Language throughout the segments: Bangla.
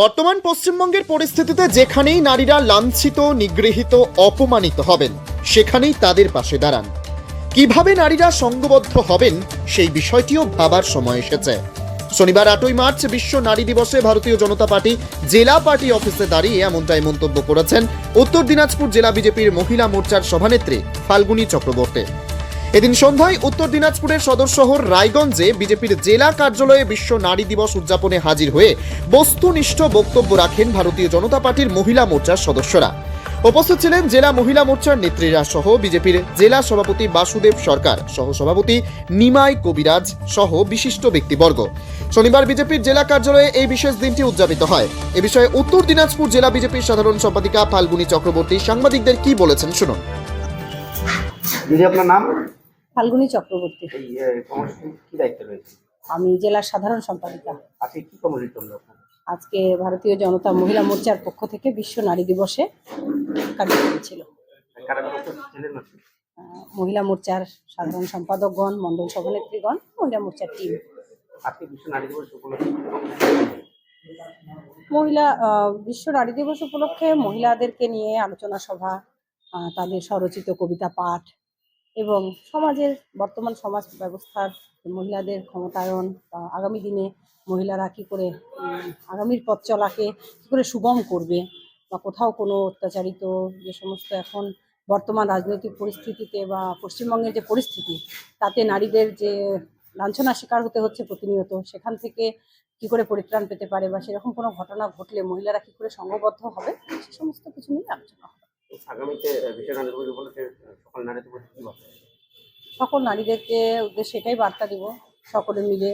বর্তমান পশ্চিমবঙ্গের পরিস্থিতিতে যেখানেই নারীরা লাঞ্ছিত, নিগৃহীত, অপমানিত হবেন, সেখানেই তাদের পাশে দাঁড়ান। কীভাবে নারীরা সঙ্গবদ্ধ হবেন, সেই বিষয়টিও ভাবার সময় এসেছে। শনিবার আটই মার্চ বিশ্ব নারী দিবসে ভারতীয় জনতা পার্টি জেলা পার্টি অফিসে দাঁড়িয়ে এমনটাই মন্তব্য করেছেন উত্তর দিনাজপুর জেলা বিজেপির মহিলা মোর্চার সভানেত্রী ফাল্গুনী চক্রবর্তী। এদিন সন্ধ্যায় উত্তর দিনাজপুরের সদর শহর রায়গঞ্জে বিজেপির জেলা কার্যালয়ে বিশ্ব নারী দিবস উদযাপনে হাজির হয়ে বস্তুনিষ্ঠ বক্তব্য রাখেন ভারতীয় জনতা পার্টির মহিলা মোর্চার সদস্যরা। উপস্থিত ছিলেন জেলা মহিলা মোর্চার নেত্রীরা সহ বিজেপির জেলা সভাপতি বাসুদেব সরকার, সহ সভাপতি নিমাই কবিরাজ সহ বিশিষ্ট ব্যক্তিবর্গ। শনিবার বিজেপির জেলা কার্যালয়ে এই বিশেষ দিনটি উদযাপিত হয়। এ বিষয়ে উত্তর দিনাজপুর জেলা বিজেপির সাধারণ সম্পাদিকা ফাল্গুনী চক্রবর্তী সাংবাদিকদের কি বলেছেন শুনুন। দিদি, আপনার নাম? ফাল্গুনী চক্রবর্তী। আমি জেলার সাধারণ সম্পাদিকা। আজকে ভারতীয় জনতা মহিলা মোর্চার পক্ষ থেকে বিশ্ব নারী দিবসে কার্যক্রম ছিল? আহ, মহিলা মোর্চার সাধারণ সম্পাদকগণ মণ্ডল সভানেত্রীগণ মহিলা মোর্চার টিম? মহিলা বিশ্ব নারী দিবস উপলক্ষে মহিলাদেরকে নিয়ে আলোচনা সভা তাদের স্বরচিত কবিতা পাঠ এবং সমাজের, বর্তমান সমাজ ব্যবস্থার মহিলাদের ক্ষমতায়ন বা আগামী দিনে মহিলারা কী করে আগামীর পথ চলাকে কী করে সুগম করবে বা কোথাও কোনো অত্যাচারিত যে সমস্ত এখন বর্তমান রাজনৈতিক পরিস্থিতিতে বা পশ্চিমবঙ্গের যে পরিস্থিতি, তাতে নারীদের যে লাঞ্ছনার শিকার হতে হচ্ছে প্রতিনিয়ত, সেখান থেকে কি করে পরিত্রাণ পেতে পারে বা সেরকম কোনো ঘটনা ঘটলে মহিলারা কি করে সংঘবদ্ধ হবে, সে সমস্ত কিছু নিয়ে আলোচনা হবে। সকল নারীদেরকে উদ্দেশ্যে এটাই বার্তা দিব। সকলে মিলে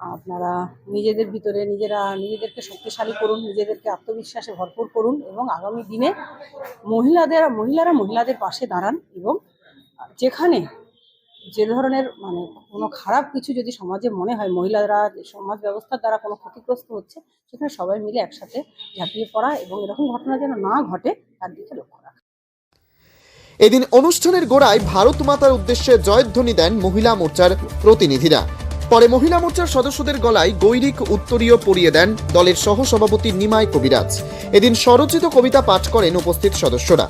আপনারা নিজেদের ভিতরে নিজেরা নিজেদেরকে শক্তিশালী করুন, নিজেদেরকে আত্মবিশ্বাসে ভরপুর করুন এবং আগামী দিনে মহিলাদের, মহিলারা মহিলাদের পাশে দাঁড়ান এবং যেখানে যে ধরনের মানে কোনো খারাপ কিছু যদি সমাজে মনে হয়, মহিলারা সমাজ ব্যবস্থার দ্বারা কোনো ক্ষতিগ্রস্ত হচ্ছে, সেখানে সবাই মিলে একসাথে ঝাঁপিয়ে পড়া এবং এরকম ঘটনা যেন না ঘটে, তার দিকে লক্ষ্য রাখা। এদিন অনুষ্ঠানের গোড়ায় ভারত মাতার উদ্দেশ্যে জয়ধ্বনি দেন মহিলা মোর্চার প্রতিনিধিরা। পরে মহিলা মোর্চার সদস্যদের গলায় গৈরিক উত্তরীয় পরিয়ে দেন দলের সহ সভাপতি নিমাই কবিরাজ। এদিন স্বরচিত কবিতা পাঠ করেন উপস্থিত সদস্যরা।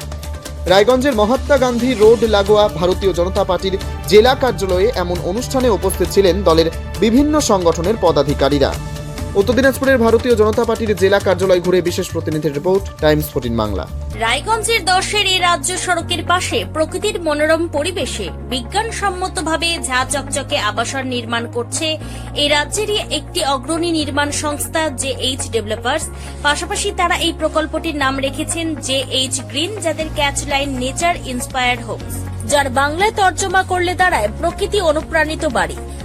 রায়গঞ্জের মহাত্মা গান্ধী রোড, লাগোয়া ভারতীয় জনতা পার্টির জেলা কার্যালয়ে এমন অনুষ্ঠানে উপস্থিত ছিলেন দলের বিভিন্ন সংগঠনের পদাধিকারীরা। উত্তর দিনাজপুরের ভারতীয় জনতা পার্টির জেলা কার্যালয় ঘুরে বিশেষ প্রতিনিধির রিপোর্ট, টাইমস ফোর্টিন বাংলা। রায়গঞ্জের দশের এই রাজ্য সড়কের পাশে প্রকৃতির মনোরম পরিবেশে বিজ্ঞানসম্মতভাবে ঝা চকচকে আবাসন নির্মাণ করছে এই রাজ্যেরই একটি অগ্রণী নির্মাণ সংস্থা জে এইচ ডেভেলপার্স। পাশাপাশি তারা এই প্রকল্পটির নাম রেখেছেন জে এইচ গ্রিন, যাদের catch line nature inspired homes, যার বাংলায় তর্জমা করলে দাঁড়ায় প্রকৃতি অনুপ্রাণিত বাড়ি।